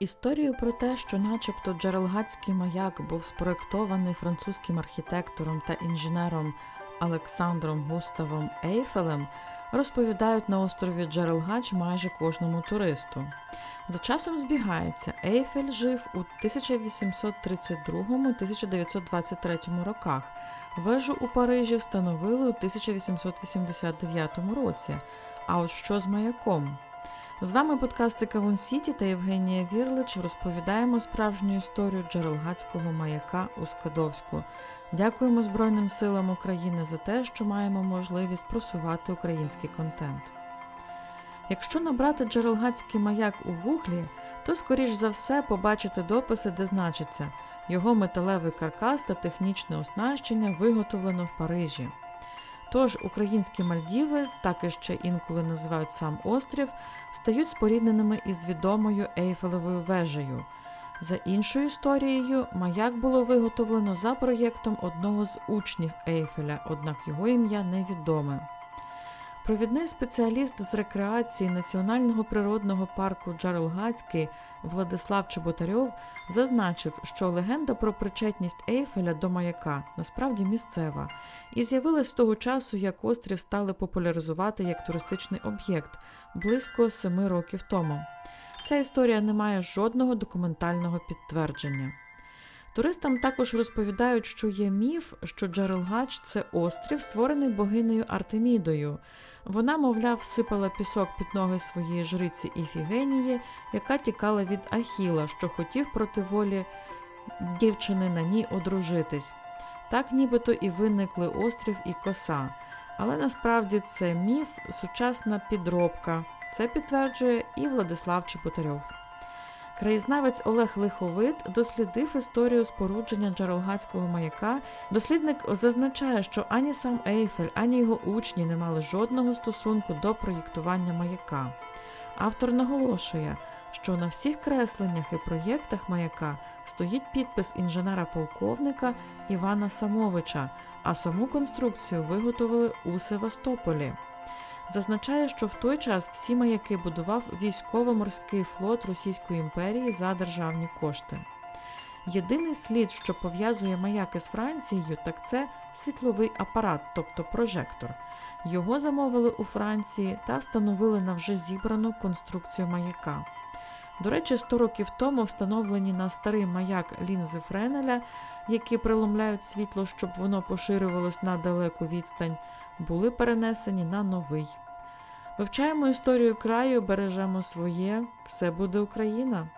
Історію про те, що начебто Джерелгатський маяк був спроектований французьким архітектором та інженером Олександром Густавом Ейфелем, розповідають на острові Джерелгач майже кожному туристу. За часом збігається, Ейфель жив у 1832-1923 роках. Вежу у Парижі встановили у 1889 році. А от що з маяком? З вами подкасти Кавун Сіті та Євгенія Вірлич розповідаємо справжню історію Джерелгацького маяка у Скадовську. Дякуємо Збройним силам України за те, що маємо можливість просувати український контент. Якщо набрати Джерелгацький маяк у гуглі, то скоріш за все побачите дописи, де значиться його металевий каркас та технічне оснащення виготовлено в Парижі. Тож українські Мальдіви, так і ще інколи називають сам острів, стають спорідненими із відомою Ейфелевою вежею. За іншою історією, маяк було виготовлено за проєктом одного з учнів Ейфеля, однак його ім'я невідоме. Провідний спеціаліст з рекреації Національного природного парку Джарелгацький Владислав Чеботарьов зазначив, що легенда про причетність Ейфеля до маяка насправді місцева, і з'явилась з того часу, як острів стали популяризувати як туристичний об'єкт близько семи років тому. Ця історія не має жодного документального підтвердження. Туристам також розповідають, що є міф, що Джерелгач це острів, створений богинею Артемідою. Вона, мовляв, сипала пісок під ноги своєї жриці Іфігенії, яка тікала від Ахіла, що хотів проти волі дівчини на ній одружитись. Так нібито і виникли острів і коса. Але насправді це міф, сучасна підробка. Це підтверджує і Владислав Чеботарьов. Краєзнавець Олег Лиховит дослідив історію спорудження Джерелгацького маяка. Дослідник зазначає, що ані сам Ейфель, ані його учні не мали жодного стосунку до проєктування маяка. Автор наголошує, що на всіх кресленнях і проєктах маяка стоїть підпис інженера-полковника Івана Самовича, а саму конструкцію виготовили у Севастополі. Зазначає, що в той час всі маяки будував військово-морський флот Російської імперії за державні кошти. Єдиний слід, що пов'язує маяки з Францією, так це світловий апарат, тобто прожектор. Його замовили у Франції та встановили на вже зібрану конструкцію маяка. До речі, 100 років тому встановлені на старий маяк лінзи Френеля, які преломляють світло, щоб воно поширювалось на далеку відстань, були перенесені на новий. Вивчаємо історію краю, бережемо своє, все буде Україна!